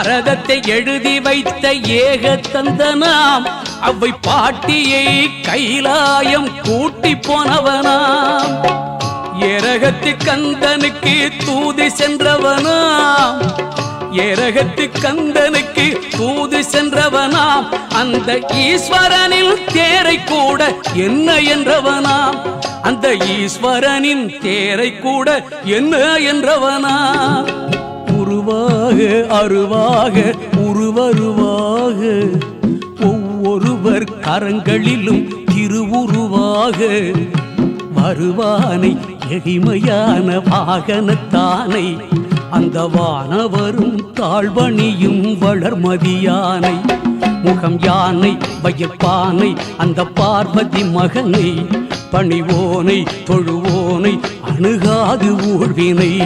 பாரதத்தை எழுதி வைத்த ஏக தந்தனாம். அவ்வை பாட்டியை கைலாயம் கூட்டி போனவனாம். ஏரகத்து கந்தனுக்கு தூது சென்றவனாம். ஏரகத்து கந்தனுக்கு தூது சென்றவனாம். அந்த ஈஸ்வரனின் தேரை கூட என்ன என்றவனாம். அந்த ஈஸ்வரனின் தேரை கூட என்ன என்றவனாம். உருவாக அருவாக உருவருவாக. ஒவ்வொருவர் கரங்களிலும் திருவுருவாக. வருவானை எளிமையான வாகனத்தானை அந்த வானவரும் தாழ்வணியும் வளர்மதியானை. முகம் யானை வயப்பானை அந்த பார்வதி மகனை. பணிவோனை தொழுவோனை அணுகாது ஊழ்வினை.